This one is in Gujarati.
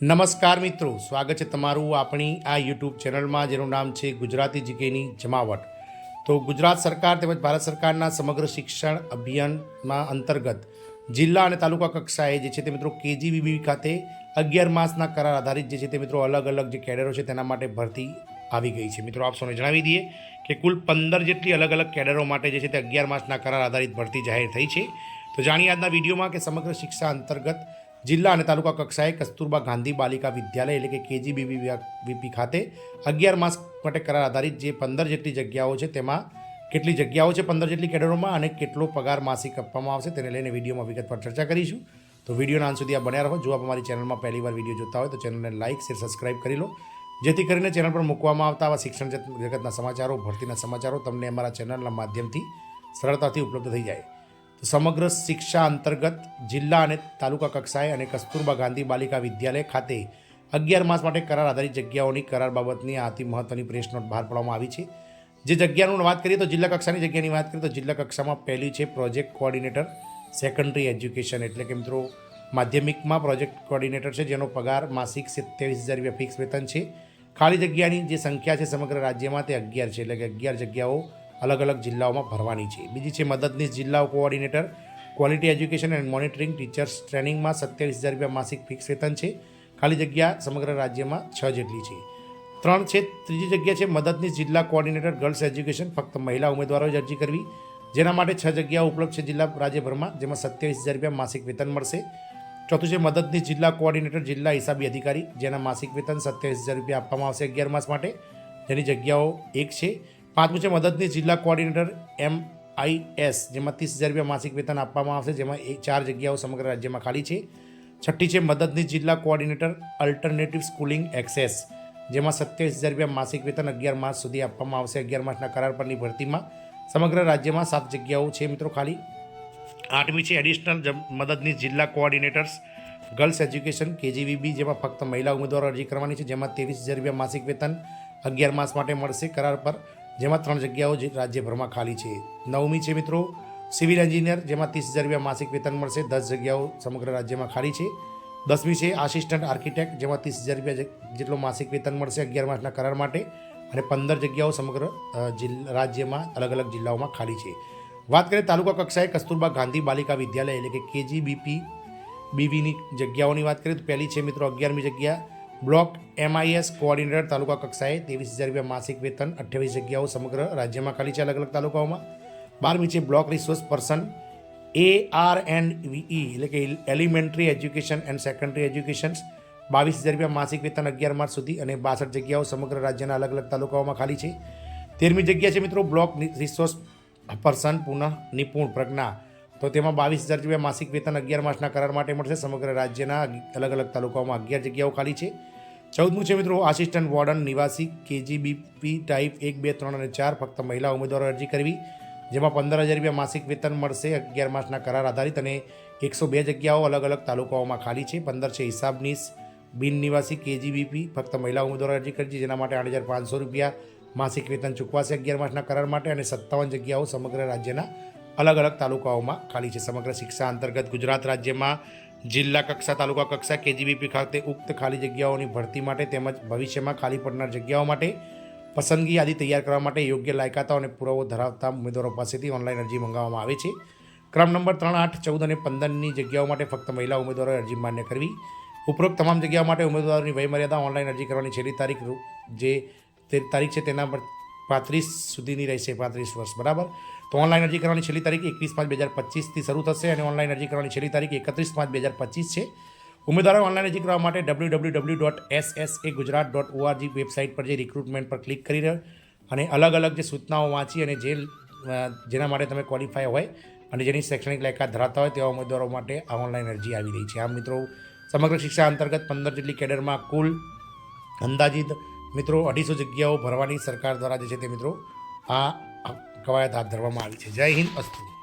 નમસ્કાર મિત્રો, સ્વાગત છે તમારું આપણી આ યુટ્યુબ ચેનલમાં, જેનું નામ છે ગુજરાતી જીકેની જમાવટ. તો ગુજરાત સરકાર તેમજ ભારત સરકારના સમગ્ર શિક્ષણ અભિયાનમાં અંતર્ગત જિલ્લા અને તાલુકા કક્ષાએ જે છે તે મિત્રો કેજીબીબી ખાતે અગિયાર માસના કરાર આધારિત જે છે તે મિત્રો અલગ અલગ જે કેડરો છે તેના માટે ભરતી આવી ગઈ છે. મિત્રો આપ સૌને જણાવી દઈએ કે કુલ પંદર જેટલી અલગ અલગ કેડરો માટે જે છે તે અગિયાર માસના કરાર આધારિત ભરતી જાહેર થઈ છે. તો જાણીએ આજના વિડીયોમાં કે સમગ્ર શિક્ષા અંતર્ગત જિલ્લા અને તાલુકા કક્ષાએ કસ્તુરબા ગાંધી બાલિકા વિદ્યાલય એટલે કે કેજીબીબી વીપી ખાતે અગિયાર માસ માટે કરાર આધારિત જે પંદર જેટલી જગ્યાઓ છે તેમાં કેટલી જગ્યાઓ છે પંદર જેટલી કેડરોમાં અને કેટલો પગાર માસિક આપવામાં આવશે તેને લઈને વિડીયોમાં વિગતવાર ચર્ચા કરીશું. તો વિડીયોના અંત સુધી આ બન્યા રહો. જો આપ અમારી ચેનલમાં પહેલી વાર વીડિયો જોતા હોય તો ચેનલને લાઇક શેર, સબસ્ક્રાઇબ કરી લો. જેથી કરીને ચેનલ પર મૂકવામાં આવતા આવા શિક્ષણ જગત- જગતના સમાચારો, ભરતીના સમાચારો તમને અમારા ચેનલના માધ્યમથી સરળતાથી ઉપલબ્ધ થઈ જાય. સમગ્ર શિક્ષા અંતર્ગત જિલ્લા અને તાલુકા કક્ષાએ અને કસ્તુરબા ગાંધી બાલિકા વિદ્યાલય ખાતે અગિયાર માસ માટે કરાર આધારિત જગ્યાઓની કરાર બાબતની આ અતિ મહત્વની પ્રેસ નોટ બહાર પાડવામાં આવી છે. જે જગ્યાનું વાત કરીએ તો જિલ્લા કક્ષાની જગ્યાની વાત કરીએ તો જિલ્લા કક્ષામાં પહેલી છે પ્રોજેક્ટ કોઓર્ડિનેટર, સેકન્ડરી એજ્યુકેશન. એટલે કે મિત્રો, માધ્યમિકમાં પ્રોજેક્ટ કોઓર્ડિનેટર છે, જેનો પગાર માસિક સત્યાવીસ હજાર રૂપિયા ફિક્સ વેતન છે. ખાલી જગ્યાની જે સંખ્યા છે સમગ્ર રાજ્યમાં તે અગિયાર છે. એટલે કે અગિયાર જગ્યાઓ અલગ અલગ જિલ્લાઓમાં ભરવાની છે. બીજી છે મદદનીશ જિલ્લા coordinator, quality education and monitoring teachers ટ્રેનિંગમાં સત્યાવીસ હજાર રૂપિયા માસિક ફિક્સ વેતન છે. ખાલી જગ્યા સમગ્ર રાજ્યમાં છ જેટલી છે. ત્રણ છે, ત્રીજી જગ્યા છે મદદનીશ જિલ્લા કોઓર્ડિનેટર ગર્લ્સ એજ્યુકેશન. ફક્ત મહિલા ઉમેદવારોએ જ અરજી કરવી. જેના માટે છ જગ્યાઓ ઉપલબ્ધ છે જિલ્લા રાજ્યભરમાં, જેમાં સત્યાવીસ હજાર રૂપિયા માસિક વેતન મળશે. ચોથું છે મદદનીશ જિલ્લા કોઓર્ડિનેટર, જિલ્લા હિસાબી અધિકારી, જેના માસિક વેતન સત્યાવીસ હજાર રૂપિયા આપવામાં આવશે અગિયાર માસ માટે. જેની જગ્યાઓ એક છે. પાંચમું છે મદદની જિલ્લા કોઓર્ડિનેટર એમ આઈએસ જેમાં ત્રીસ હજાર રૂપિયા માસિક વેતન આપવામાં આવશે, જેમાં એક ચાર જગ્યાઓ સમગ્ર રાજ્યમાં ખાલી છે. છઠ્ઠી છે મદદની જિલ્લા કોઓર્ડિનેટર અલ્ટરનેટિવ સ્કૂલિંગ એક્સેસ, જેમાં સત્યાવીસ હજાર રૂપિયા માસિક વેતન અગિયાર માસ સુધી આપવામાં આવશે. અગિયાર માસના કરાર પરની ભરતીમાં સમગ્ર રાજ્યમાં સાત જગ્યાઓ છે મિત્રો ખાલી. આઠમી છે એડિશનલ મદદની જિલ્લા કોઓર્ડિનેટર્સ ગર્લ્સ એજ્યુકેશન કેજીવીબી, જેમાં ફક્ત મહિલા ઉમેદવારો અરજી કરવાની છે, જેમાં ત્રેવીસ હજાર રૂપિયા માસિક વેતન અગિયાર માસ માટે મળશે. કરાર પર જેમાં ત્રણ જગ્યાઓ જે રાજ્યભરમાં ખાલી છે. નવમી છે મિત્રો, સિવિલ એન્જિનિયર, જેમાં ત્રીસ હજાર રૂપિયા માસિક વેતન મળશે. દસ જગ્યાઓ સમગ્ર રાજ્યમાં ખાલી છે. દસમી છે આસિસ્ટન્ટ આર્કિટેક્ટ, જેમાં ત્રીસ હજાર રૂપિયા જેટલો માસિક વેતન મળશે અગિયાર માસના કરાર માટે. અને પંદર જગ્યાઓ સમગ્ર રાજ્યમાં અલગ અલગ જિલ્લાઓમાં ખાલી છે. વાત કરીએ તાલુકા કક્ષાએ, કસ્તુરબા ગાંધી બાલિકા વિદ્યાલય એટલે કે કેજીબીપી બીવીની જગ્યાઓની વાત કરીએ તો પહેલી છે મિત્રો અગિયારમી જગ્યા. બ્લોક એમઆઈએસ કોઓર્ડિનેટર તાલુકા કક્ષાએ ત્રેવીસ હજાર રૂપિયા માસિક વેતન અઠ્યાવીસ જગ્યાઓ સમગ્ર રાજ્યમાં ખાલી છે અલગ અલગ તાલુકાઓમાં. બારમી છે block resource person. A R and V E એટલે કે elementary education and secondary education બાવીસ હજાર રૂપિયા માસિક વેતન અગિયાર માર્ચ સુધી અને બાસઠ જગ્યાઓ સમગ્ર રાજ્યના અલગ અલગ તાલુકાઓમાં ખાલી છે. તેરમી જગ્યા છે મિત્રો બ્લોક રિસોર્સ પર્સન પુનઃ નિપુણ પ્રજ્ઞા. તો તેમાં બાવીસ હજાર રૂપિયા માસિક વેતન અગિયાર માસના કરાર માટે મળશે. સમગ્ર રાજ્યના અલગ અલગ તાલુકાઓમાં અગિયાર જગ્યાઓ ખાલી છે. ચૌદમું છે મિત્રો, આસિસ્ટન્ટ વોર્ડન નિવાસી કેજીબીપી ટાઈપ એક, બે, ત્રણ અને ચાર ફક્ત મહિલા ઉમેદવારો અરજી કરવી, જેમાં પંદર હજાર રૂપિયા માસિક વેતન મળશે અગિયાર માસના કરાર આધારિત અને એકસો બે જગ્યાઓ અલગ અલગ તાલુકાઓમાં ખાલી છે. પંદર છે હિસાબનીશ બિન નિવાસી કેજીબીપી ફક્ત મહિલા ઉમેદવારો અરજી કરી છે, જેના માટે આઠ હજાર પાંચસો રૂપિયા માસિક વેતન ચૂકવાશે અગિયાર માસના કરાર માટે અને સત્તાવન જગ્યાઓ સમગ્ર રાજ્યના અલગ અલગ તાલુકાઓમાં ખાલી છે. સમગ્ર શિક્ષા અંતર્ગત ગુજરાત રાજ્યમાં જિલ્લા કક્ષા, તાલુકા કક્ષા, કેજીબીપી ખાતે ઉક્ત ખાલી જગ્યાઓની ભરતી માટે તેમજ ભવિષ્યમાં ખાલી પડનાર જગ્યાઓ માટે પસંદગી યાદી તૈયાર કરવા માટે યોગ્ય લાયકાતો અને પુરાવો ધરાવતા ઉમેદવારો પાસેથી ઓનલાઈન અરજી મંગાવવામાં આવે છે. ક્રમ નંબર ત્રણ, આઠ, ચૌદ અને પંદરની જગ્યાઓ માટે ફક્ત મહિલા ઉમેદવારોએ અરજી માન્ય કરવી. ઉપરોક્ત તમામ જગ્યાઓ માટે ઉમેદવારોની વયમર્યાદા ઓનલાઈન અરજી કરવાની છેલ્લી તારીખ જે તારીખ છે તેના પર પાંત્રીસ સુધીની રહેશે, પાંત્રીસ વર્ષ, બરાબર? તો ઓનલાઈન અરજી કરવાની છેલ્લી તારીખ એકવીસ પાંચ બે હજાર પચીસથી શરૂ થશે અને ઓનલાઈન અરજી કરવાની છેલ્લી તારીખ એકત્રીસ પાંચ બે હજાર પચીસ છે. ઉમેદવારો ઓનલાઈન અરજી કરવા માટે W W W dot S S A Gujarat dot O R G website પર જે રિક્રુટમેન્ટ પર ક્લિક કરી રહ્યો અને અલગ અલગ જે સૂચનાઓ વાંચી અને જે જેના માટે તમે ક્વોલિફાય હોય અને જેની શૈક્ષણિક લાયકાત ધરાવતા હોય તેવા ઉમેદવારો માટે આ ઓનલાઈન અરજી આવી રહી છે. આમ મિત્રો, સમગ્ર શિક્ષા અંતર્ગત પંદર જેટલી કેડરમાં કુલ અંદાજિત મિત્રો, અઢીસો જગ્યાઓ ભરવાની સરકાર દ્વારા જે છે તે મિત્રો આ કવાયત હાથ ધરવામાં આવી છે. જય હિન્દ, અસ્તુ.